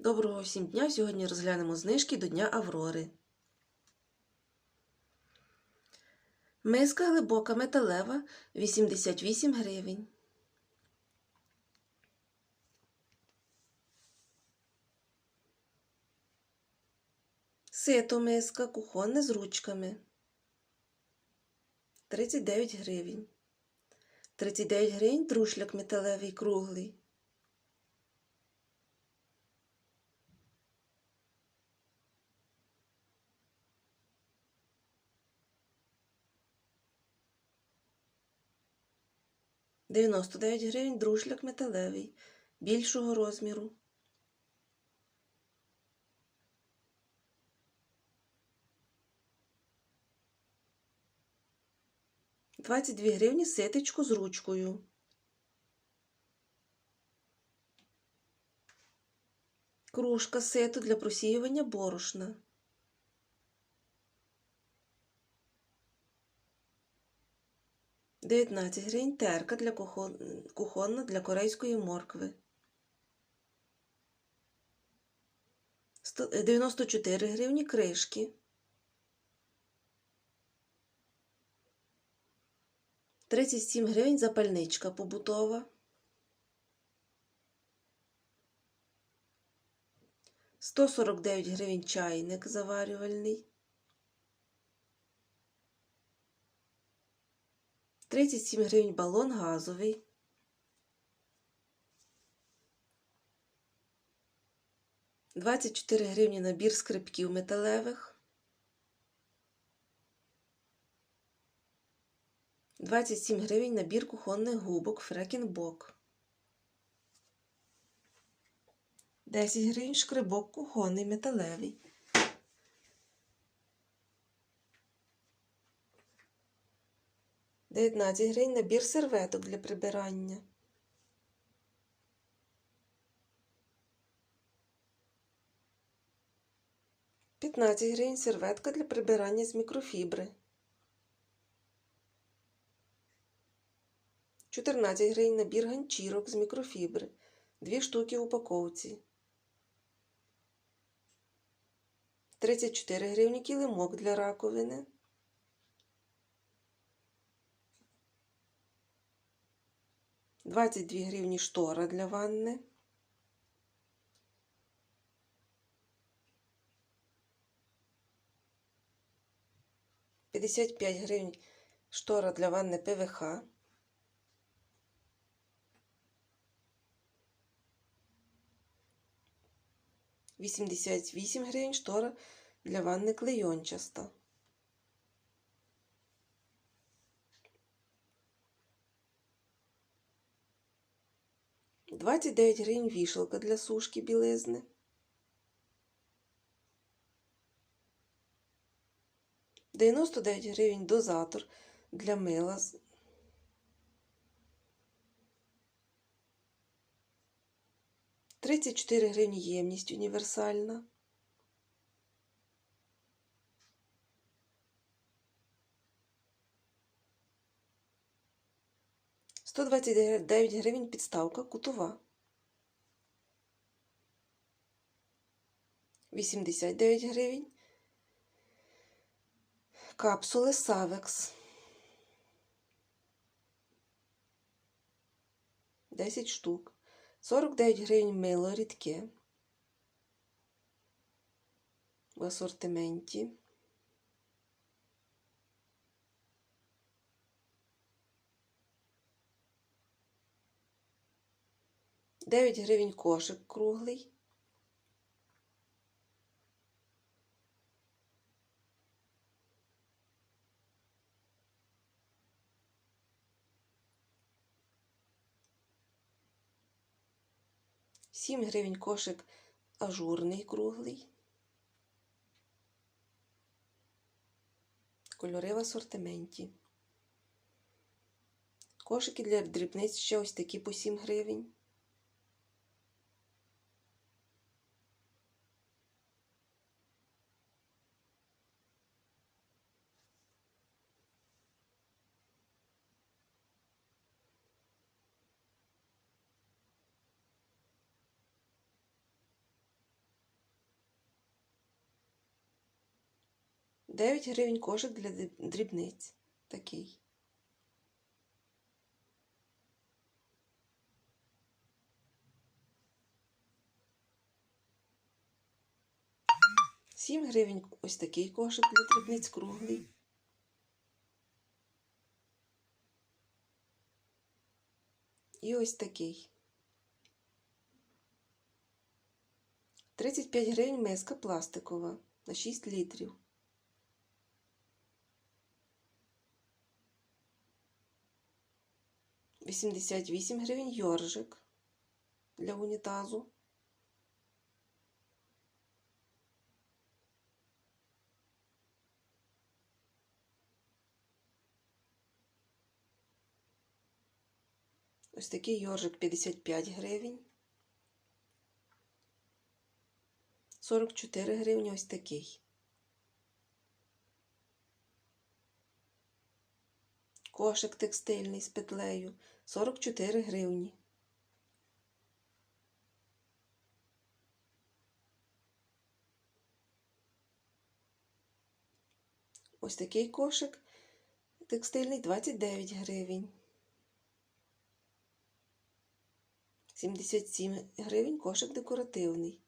Доброго всім дня! Сьогодні розглянемо знижки до Дня Аврори. Миска глибока металева 88 гривень. Сито миска кухонне з ручками 39 гривень. 39 гривень трушляк металевий круглий. Дев'яносто дев'ять гривень друшляк металевий більшого розміру. Двадцять дві гривні ситечко з ручкою. Кружка сито для просіювання борошна. Дев'ятнадцять гривень терка для кухон... кухонна для корейської моркви. Е, 94 гривні кришки. 37 гривень запальничка побутова. 149 гривень чайник заварювальний. 37 гривень балон газовий. Двадцять чотири гривні набір скрипків металевих. Двадцять сім гривень набір кухонних губок Фрекінбок. Десять гривень шкребок кухонний металевий. Дев'ятнадцять гривень набір серветок для прибирання. П'ятнадцять гривень серветка для прибирання з мікрофібри. 14 гривень набір ганчірок з мікрофібри. Дві штуки в упаковці. 34 гривні килимок для раковини. Двадцять дві гривні штора для ванни. П'ятдесят п'ять гривень штора для ванни ПВХ. 88 гривень штора для ванни клейончаста. Двадцять дев'ять гривень вішалка для сушки білизни. Дев'яносто дев'ять гривень дозатор для мила. Тридцять 34 гривні ємність універсальна. Сто двадцять дев'ять гривень підставка кутова. Вісімдесят дев'ять гривень. Капсули Савекс. 10 штук. 49 гривень мило рідке в асортименті. Дев'ять гривень кошик круглий. Сім гривень кошик ажурний круглий. Кольори в асортименті. Кошики для дрібниць ще ось такі по 7 гривень. 9 гривень кошик для дрібниць. Такий. Сім гривень ось такий кошик для дрібниць круглий. І ось такий. 35 гривень миска пластикова на 6 літрів. Вісімдесят вісім гривень йоржик для унітазу. Ось такий йоржик 55 гривень. 44 гривні ось такий. Кошик текстильний з петлею 44 гривні. Ось такий кошик текстильний 29 гривень. 77 гривень кошик декоративний.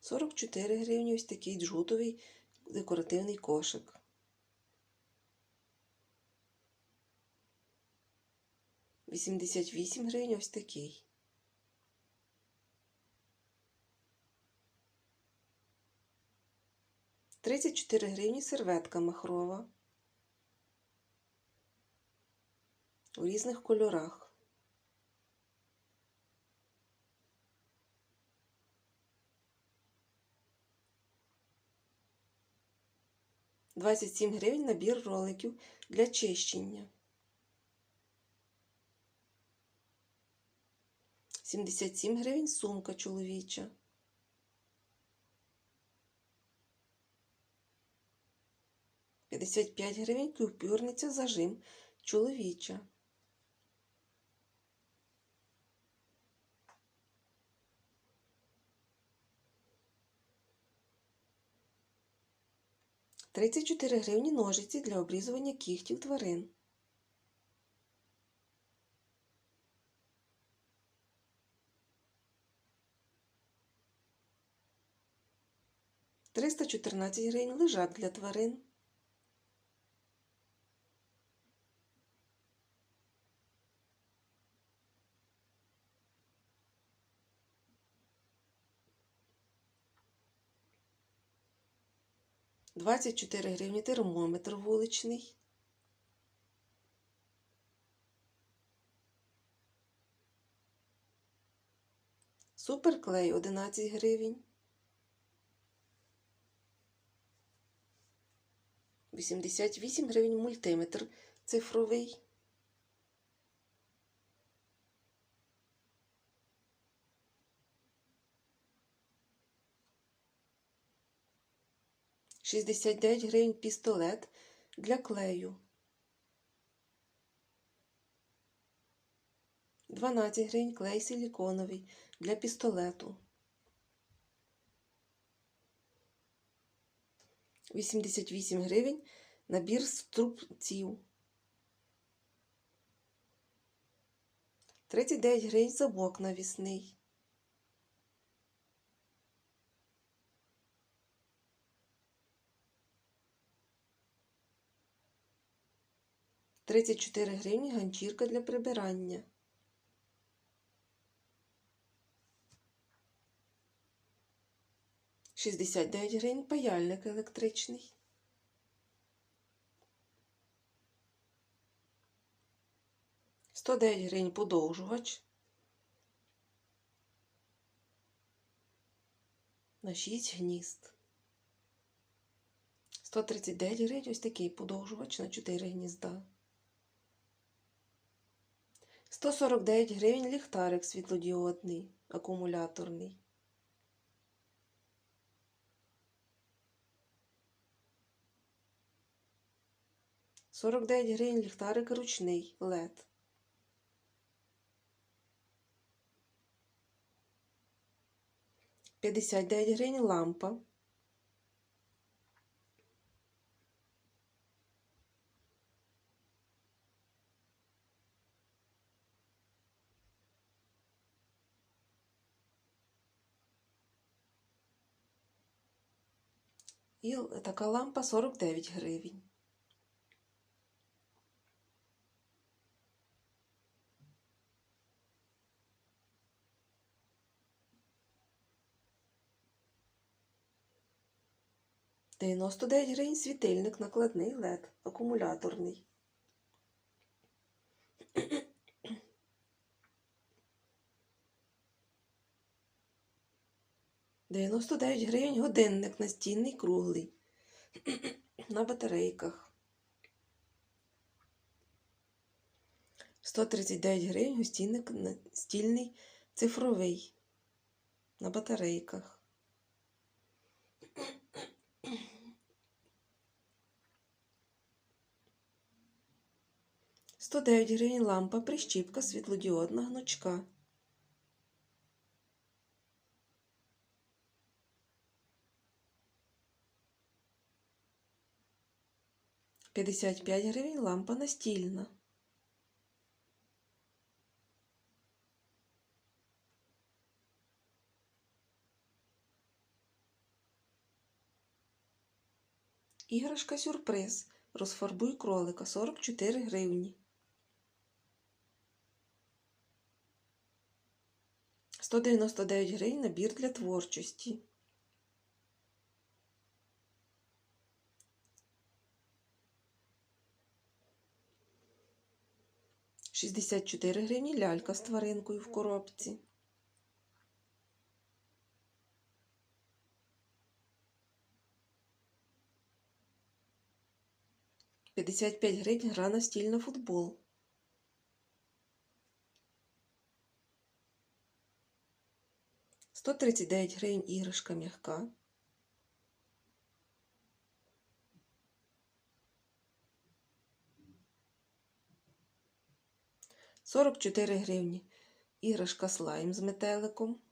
44 гривні ось такий джутовий декоративний кошик. Вісімдесят вісім гривень ось такий. Тридцять чотири гривні серветка махрова. У різних кольорах. Двадцять сім гривень набір роликів для чищення. Сімдесят сім гривень сумка чоловіча. П'ятдесят п'ять гривень купюрниця зажим чоловіча. Тридцять чотири гривні ножиці для обрізування кігтів тварин. Триста чотирнадцять гривень лежак для тварин. Двадцять чотири гривні термометр вуличний. Суперклей 11 гривень. 88 гривень мультиметр цифровий. Шістдесят дев'ять гривень пістолет для клею. 12 гривень клей силіконовий для пістолету. 88 гривень набір струбців. 39 гривень забок навісний. Тридцять чотири гривні ганчірка для прибирання. Шістдесят дев'ять гривень паяльник електричний. Сто дев'ять гривень подовжувач. На шість гнізд. 139 гривень ось такий подовжувач на 4 гнізда. 149 гривень ліхтарик світлодіодний, акумуляторний. Сорок дев'ять гривень ліхтарик ручний LED. 59 гривень лампа. І така лампа 49 гривень. Дев'яносто дев'ять гривень світильник накладний LED, акумуляторний. Дев'яносто дев'ять гривень годинник настінний круглий на батарейках. 139 гривень гостінник стільний цифровий на батарейках. Сто дев'ять гривень лампа прищіпка світлодіодна гнучка. П'ятдесят п'ять гривень лампа настільна. Іграшка сюрприз. Розфарбуй кролика 44 гривні. 199 гривень набір для творчості. Шістдесят чотири гривні лялька з тваринкою в коробці. П'ятдесят п'ять гривень гра настільна футбол. Сто тридцять дев'ять гривень іграшка м'яка. Сорок чотири гривні іграшка слайм з метеликом.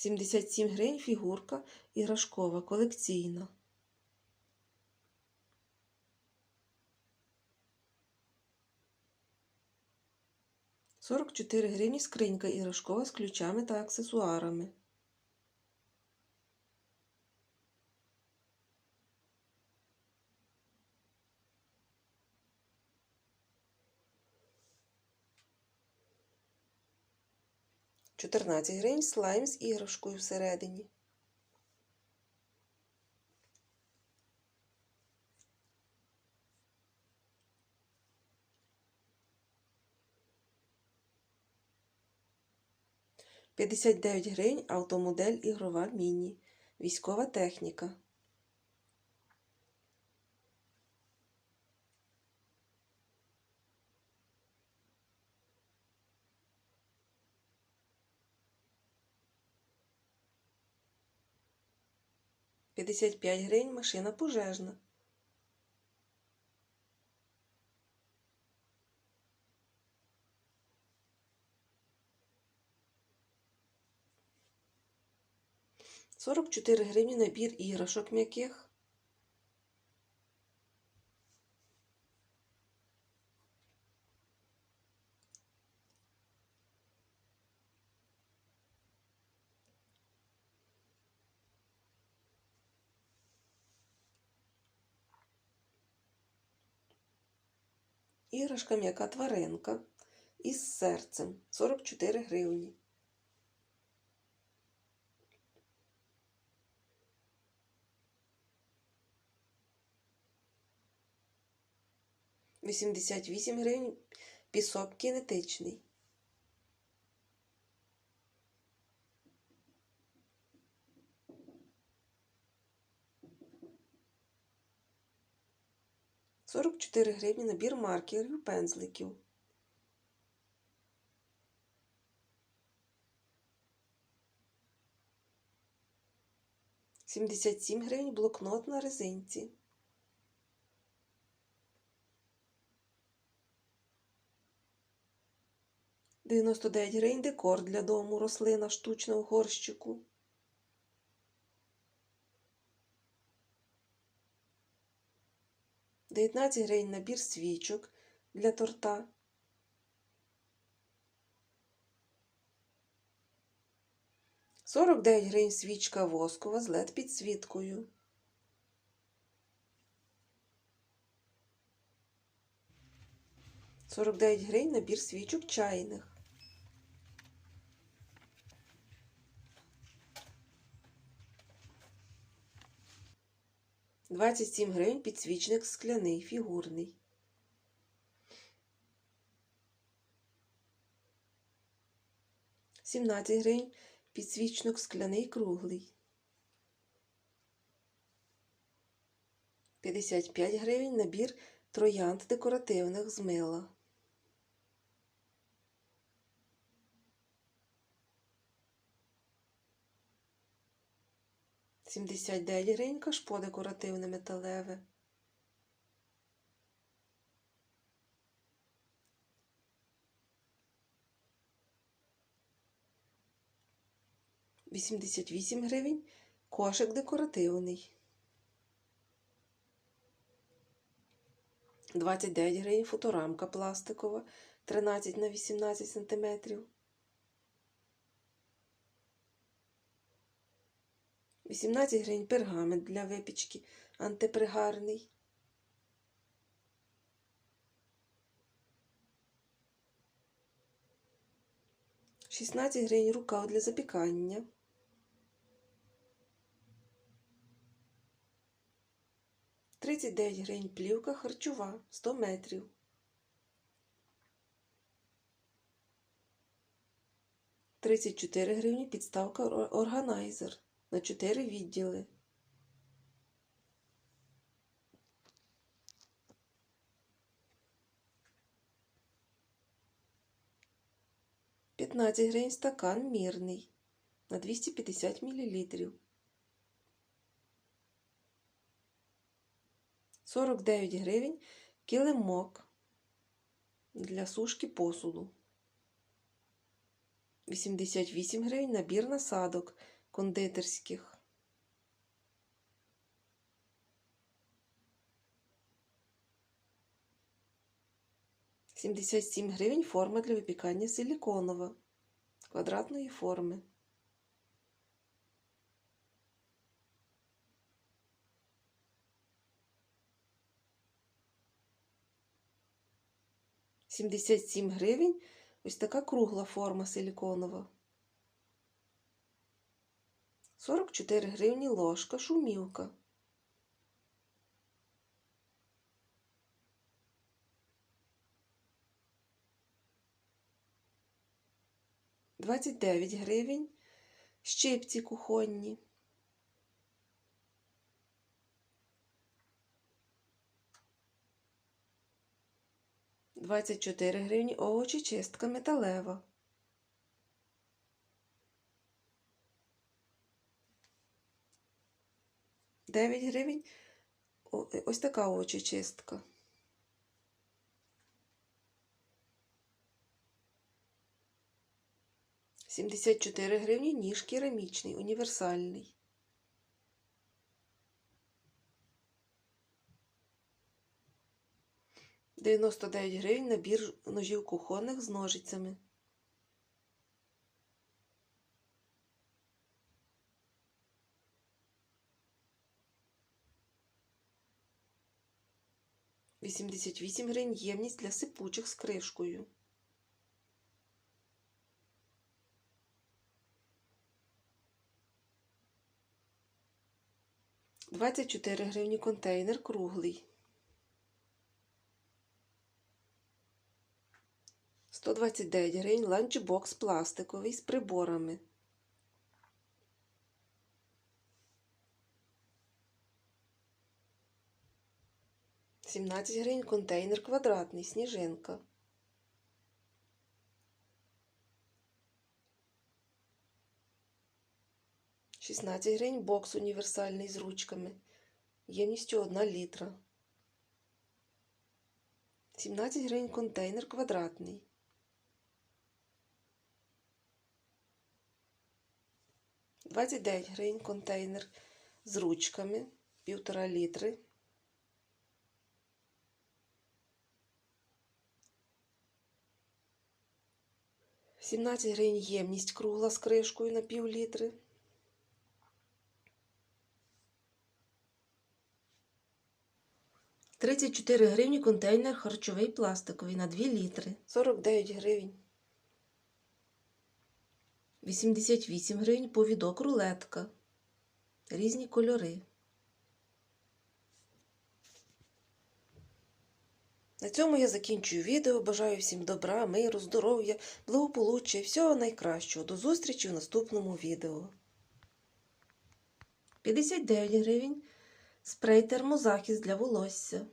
Сімдесят сім гривень фігурка іграшкова колекційна. Сорок чотири гривні скринька іграшкова з ключами та аксесуарами. Чотирнадцять гривень слайм з іграшкою всередині. П'ятдесят дев'ять гривень автомодель ігрова міні. Військова техніка. П'ятдесят п'ять гривень машина пожежна. Сорок чотири гривні набір іграшок м'яких. Іграшка м'яка тваринка із серцем 44 гривні. Вісімдесят вісім гривень пісок кінетичний. Сорок чотири гривні набір маркерів пензликів. Сімдесят сім гривень блокнот на резинці. 99 гривень декор для дому, рослина штучна у горщику. Дев'ятнадцять гривень набір свічок для торта. Сорок дев'ять гривень свічка воскова з led підсвіткою. Сорок дев'ять гривень набір свічок чайних. Двадцять сім гривень підсвічник скляний, фігурний. Сімнадцять гривень підсвічник скляний круглий. 55 гривень набір троянд декоративних з мила. Сімдесят дев'ять гривень кашпо декоративне металеве. Вісімдесят вісім гривень кошик декоративний. 29 гривень фоторамка пластикова 13 на 18 см. 18 гривень пергамент для випічки антипригарний. Шістнадцять гривень рукав для запікання. 39 гривень плівка харчова 100 метрів. Тридцять чотири гривні підставка органайзер на 4 відділи. П'ятнадцять гривень стакан мірний на 250 мл. 49 гривень килимок для сушки посуду. 88 гривень набір насадок кондитерських. Сімдесят сім гривень форма для випікання силіконова квадратної форми. 77 гривень. Ось така кругла форма силіконова. 44 гривні ложка, шумівка. Двадцять дев'ять гривень. Щипці кухонні. 24 гривні овочі чистка металева. Дев'ять гривень ось така овочечистка. Сімдесят чотири гривні ніж керамічний, універсальний. 99 гривень набір ножів кухонних з ножицями. Вісімдесят вісім гривень ємність для сипучих з кришкою. Двадцять чотири гривні контейнер круглий. 129 гривень ланчбокс пластиковий з приборами. 17 гривень контейнер квадратний, сніжинка. Шістнадцять гривень бокс універсальний з ручками. Ємністю 1 літра. 17 гривень контейнер квадратний. 29 гривень контейнер з ручками 1,5 літри. Сімнадцять гривень ємність кругла з кришкою на пів літри. Тридцять чотири гривні контейнер харчовий пластиковий на 2 літри. Сорок дев'ять гривень. 88 гривень повідок рулетка. Різні кольори. На цьому я закінчую відео. Бажаю всім добра, миру, здоров'я, благополуччя і всього найкращого. До зустрічі в наступному відео. 59 гривень. Спрей термозахист для волосся.